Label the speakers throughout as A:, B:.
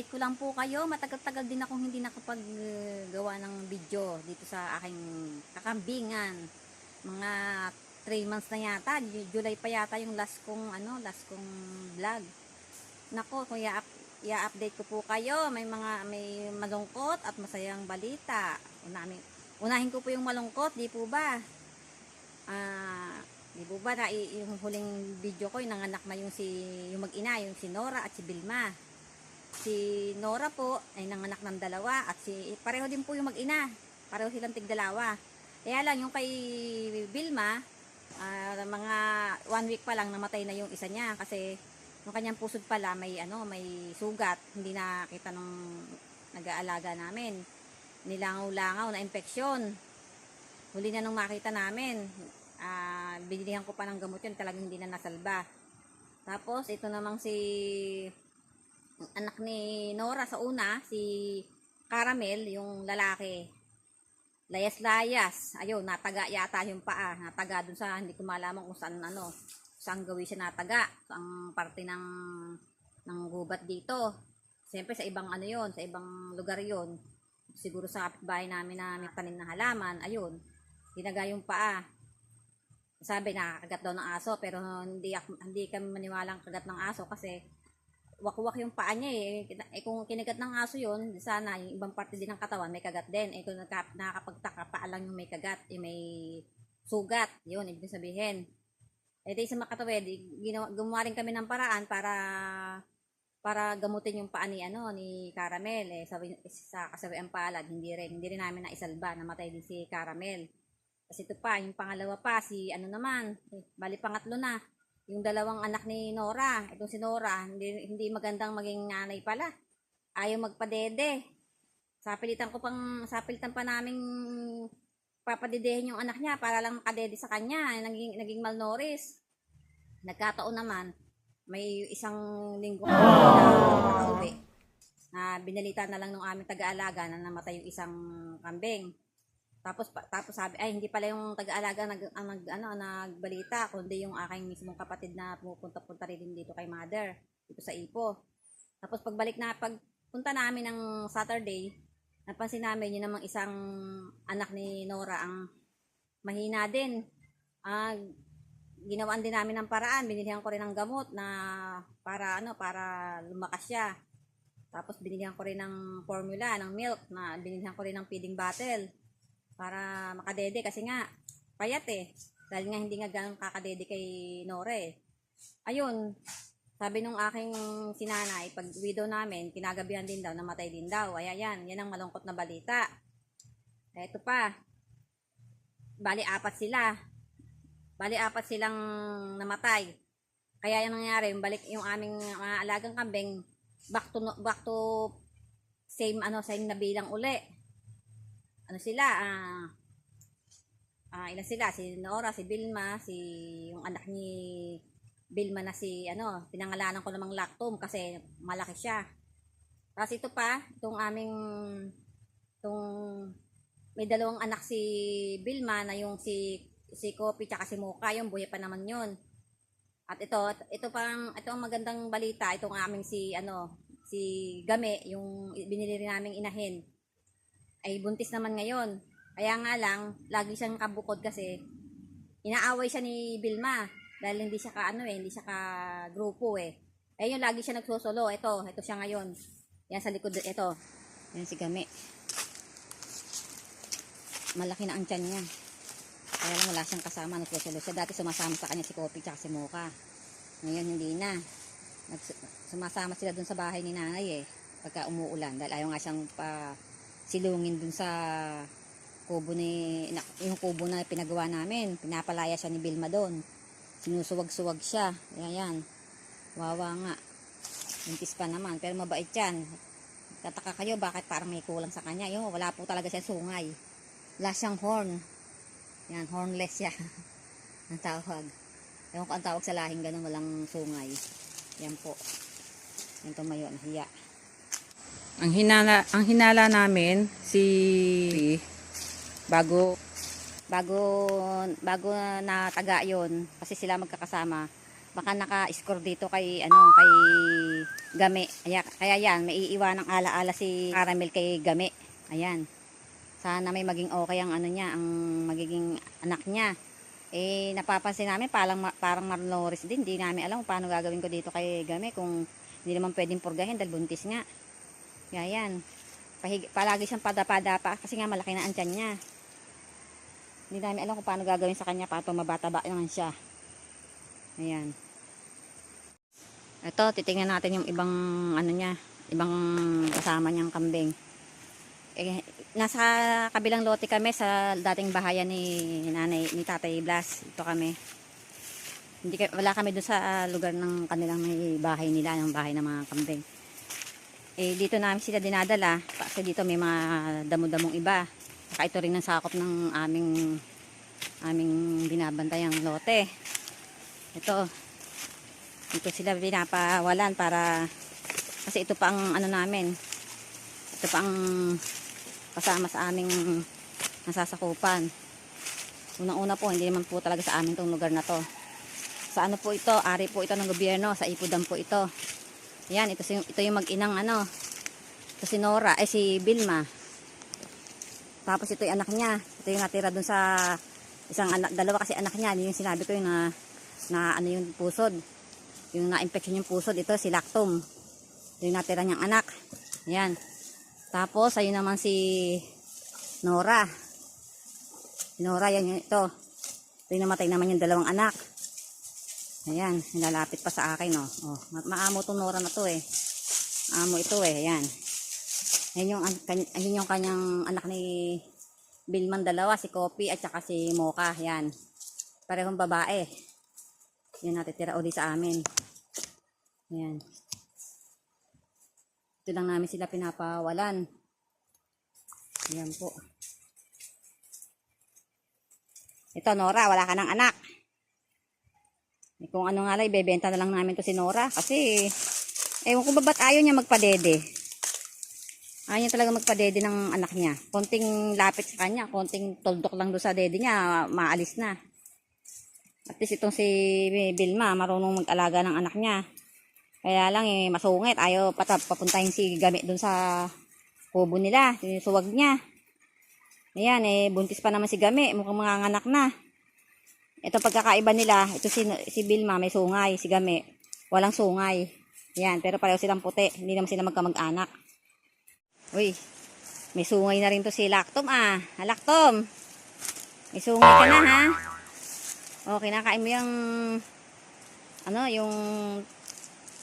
A: update ko lang po kayo. Matagal-tagal din akong hindi nakapaggawa ng video dito sa aking kakambingan. Mga 3 months na yata. Ju- July pa yata yung last kong ano, last kong vlog. Nako, i-up- i-update ko po kayo, may mga may malungkot at masayang balita. Unahin, unahin ko po yung malungkot, di po ba? Ah, di po ba na yung huling video ko, yung nanganak na yung si yung mag-ina, yung si Nora at si Bilma. Si Nora po ay nanganak ng dalawa at si pareho din po yung mag-ina. Pareho silang tigdalawa. Kaya lang yung kay Bilma, ah, mga one week pa lang namatay na yung isa niya kasi yung kanyang pusod pala may ano, may sugat, hindi nakita nung nag-aalaga namin. Nilangaw-langaw na infeksyon. Huli na nung makita namin, ah binilihan ko pa ng gamot yun, talagang hindi na nasalba. Tapos, ito namang si anak ni Nora sa una, si Caramel, yung lalaki. Layas-layas. Ayun, nataga yata yung paa. Nataga dun sa, hindi ko malaman kung saan, ano, saan gawin siya nataga. Ang parte ng, ng gubat dito. Siyempre, sa ibang ano yon sa ibang lugar yon Siguro sa kapitbahay namin na may tanim na halaman. Ayun, tinaga yung paa. Sabi nakakagat daw ng aso pero hindi hindi kami maniwalang kagat ng aso kasi wakwak yung paa niya eh. eh kung kinagat ng aso yun, sana yung ibang parte din ng katawan may kagat din. Eh kung nakakapagtaka, paa lang yung may kagat, yung may sugat. Yun, ibig sabihin. Eh di sa makatawid, ginawa, gumawa rin kami ng paraan para para gamutin yung paa ni ano ni Caramel eh sabi sa kasawiang palad hindi rin hindi rin namin naisalba namatay din si Caramel kasi ito pa yung pangalawa pa si ano naman eh, bali pangatlo na yung dalawang anak ni Nora itong si Nora hindi, hindi magandang maging nanay pala. Ayaw magpadede. Sapilitan ko pang sapilitan pa naming papadedehin yung anak niya para lang makadede sa kanya. Naging, naging malnourished. Nagkataon naman may isang linggo na nakauwi na binalita na lang ng aming taga-alaga na namatay yung isang kambing. Tapos pa- tapos sabi ay hindi pala yung taga-alaga nag, ang nag ano nagbalita kundi yung aking mismong kapatid na pumupunta-punta rin dito kay mother dito sa Ipo. Tapos pagbalik na pagpunta namin ng Saturday, napansin namin yun namang isang anak ni Nora ang mahina din. Ah, ginawan din namin ng paraan, binilihan ko rin ng gamot na para ano, para lumakas siya. Tapos binilihan ko rin ng formula, ng milk, na binilihan ko rin ng feeding bottle para makadede kasi nga payat eh. Dahil nga hindi nga ganun kakadede kay Nore. Ayun, sabi nung aking sinanay, pag widow namin, kinagabihan din daw, namatay din daw. Ay, ayan, yan ang malungkot na balita. Eto pa, bali apat sila. Bali, apat silang namatay. Kaya yung nangyari, yung balik yung aming mga alagang kambing, back to, back to same, ano, same na bilang uli. Ano sila, ah, ah, ilan sila? Si Nora, si Bilma, si, yung anak ni Bilma na si, ano, pinangalanan ko namang lactum kasi malaki siya. Tapos ito pa, itong aming, itong, may dalawang anak si Bilma na yung si si Kopi tsaka si Mocha, yung buhay pa naman yun. At ito, ito pang, ito ang magandang balita, itong aming si, ano, si Game, yung binili rin naming inahin, ay buntis naman ngayon. Kaya nga lang, lagi siyang kabukod kasi, inaaway siya ni Bilma, dahil hindi siya ka, ano eh, hindi siya ka grupo eh. Eh yun, lagi siya nagsusolo. Ito, ito siya ngayon. Yan sa likod, ito. Yan si Game. Malaki na ang tiyan niya. Kaya lang wala siyang kasama, nagsusulo siya. Dati sumasama sa kanya si Kopi tsaka si Mocha. Ngayon hindi na. Nags- sumasama sila dun sa bahay ni nanay eh. Pagka umuulan. Dahil ayaw nga siyang pa silungin dun sa kubo ni, yung kubo na pinagawa namin. Pinapalaya siya ni Bilma doon. Sinusuwag-suwag siya. Ayan. Wawa nga. Buntis pa naman. Pero mabait yan. Tataka kayo bakit parang may kulang sa kanya. Yung wala po talaga siya sungay. Wala siyang horn. Yan, hornless siya. ang tawag. Ewan ko ang tawag sa lahing ganun, walang sungay. Yan po. Yan tumayo, nahiya.
B: Ang hinala, ang hinala namin si bago
A: Bago, bago na taga yon kasi sila magkakasama, baka naka-score dito kay ano kay Game. Kaya, kaya yan, may iiwan ng ala-ala si Caramel kay Game. Ayan. Sana may maging okay ang ano niya, ang magiging anak niya. Eh, napapansin namin parang, parang Marloris din. Hindi namin alam paano gagawin ko dito kay Game kung hindi naman pwedeng purgahin dahil buntis nga. Kaya yan. Pahig, palagi siyang padapa-dapa kasi nga malaki na ang tiyan niya. Hindi namin alam kung paano gagawin sa kanya para mabata-ba siya. Ayan. Ito, titingnan natin yung ibang ano niya, ibang kasama niyang kambing. Eh, nasa kabilang lote kami sa dating bahayan ni nanay ni Tatay Blas. Ito kami. Hindi wala kami doon sa ah, lugar ng kanilang may bahay nila, ng bahay ng mga kambing. Eh dito namin sila dinadala kasi dito may mga damo-damong iba. Saka ito rin ang sakop ng aming aming binabantayang lote. Ito. Dito sila pinapawalan para kasi ito pa ang ano namin. Ito pa ang kasama sa aming nasasakupan. Unang-una po, hindi naman po talaga sa amin tong lugar na to. Sa ano po ito? Ari po ito ng gobyerno. Sa Ipudam po ito. Yan, ito, ito yung mag-inang ano. Ito si Nora, ay si Bilma. Tapos ito yung anak niya. Ito yung natira dun sa isang anak, dalawa kasi anak niya. Yun yung sinabi ko yung na, na ano yung pusod. Yung na-infection yung pusod. Ito si Lactum. Ito yung natira niyang anak. Yan. Tapos, ayun naman si Nora. Si Nora, yan yung ito. Ito yung namatay naman yung dalawang anak. Ayan, nilalapit pa sa akin, oh. oh ma- maamo tong Nora na to, eh. Amo ito, eh. Ayan. Yan yung, an- kan- ayun yung kanyang anak ni Bilman dalawa, si Kopi at saka si Mocha. Yan. Parehong babae. Yan natitira uli sa amin. Ayan. Ito lang namin sila pinapawalan. Ayan po. Ito, Nora, wala ka ng anak. Kung ano nga lang, ibebenta na lang namin to si Nora. Kasi, ewan ko ba ba't ayaw niya magpadede. Ayaw niya talaga magpadede ng anak niya. Konting lapit sa kanya, konting toldok lang doon sa dede niya, maalis na. At least itong si Bilma, marunong mag-alaga ng anak niya. Kaya lang eh, masungit. Ayaw patap, papuntahin si Gamit doon sa kubo nila. Sinusuwag niya. Ayan eh, buntis pa naman si Gamit. Mukhang mga anak na. Ito pagkakaiba nila, ito si, si Bilma may sungay, si Game, walang sungay. Yan, pero pareho silang puti, hindi naman sila magkamag-anak. Uy, may sungay na rin to si Lactom ah. Ah, Lactom, may sungay ka na ha. O, kinakain mo yung, ano, yung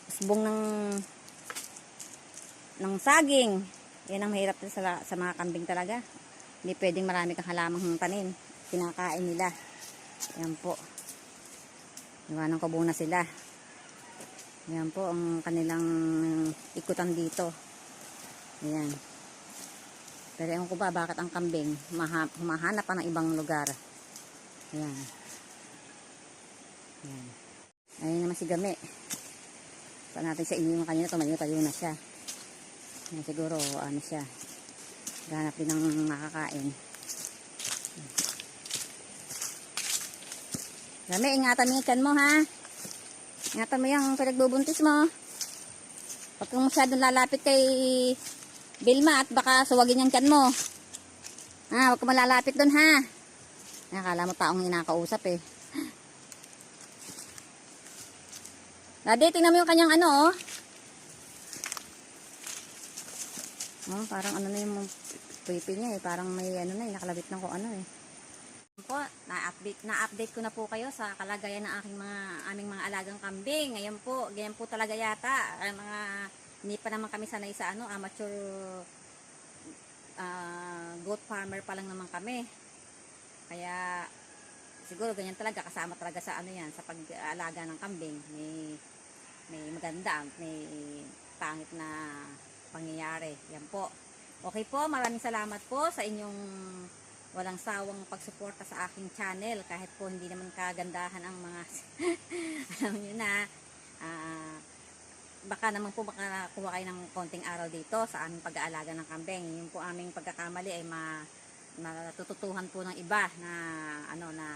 A: subong ng, ng saging. Yan ang mahirap sa, sa mga kambing talaga. Hindi pwedeng marami kang halamang tanin. Kinakain nila. Yan po. Iwanan ko muna sila. Yan po ang kanilang ikutan dito. Ayan. Pero ewan ko ba bakit ang kambing maha- humahanap pa ng ibang lugar. Ayan. Ayan. Ayun naman si Game. Pa natin sa inyo yung kanina tumayo tayo na siya. Ayan, siguro ano siya. Ganap din ng makakain. Dami, ingatan yung tiyan mo, ha? Ingatan mo yung pinagbubuntis mo. Huwag kang masyadong lalapit kay Bilma at baka suwagin yung tiyan mo. Ha, huwag kang malalapit doon, ha? Nakala mo taong inakausap, eh. Daddy, tingnan mo yung kanyang ano, oh. Oh, parang ano na yung pipi niya, eh. Parang may ano na, eh, nakalabit na kung ano, eh po, na-update na-update ko na po kayo sa kalagayan ng aking mga aming mga alagang kambing. Ngayon po, ganyan po talaga yata. Ang mga hindi pa naman kami sanay sa ano, amateur ah, goat farmer pa lang naman kami. Kaya siguro ganyan talaga kasama talaga sa ano yan, sa pag-alaga ng kambing. May may maganda, may pangit na pangyayari. Yan po. Okay po, maraming salamat po sa inyong walang sawang pagsuporta sa aking channel kahit po hindi naman kagandahan ang mga alam nyo na ah, baka naman po baka kuha kayo ng konting araw dito sa aming pag-aalaga ng kambing yung po aming pagkakamali ay ma matututuhan po ng iba na ano na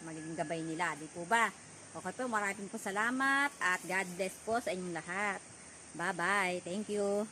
A: magiging gabay nila di po ba Okay po, maraming po salamat at God bless po sa inyong lahat. Bye-bye. Thank you.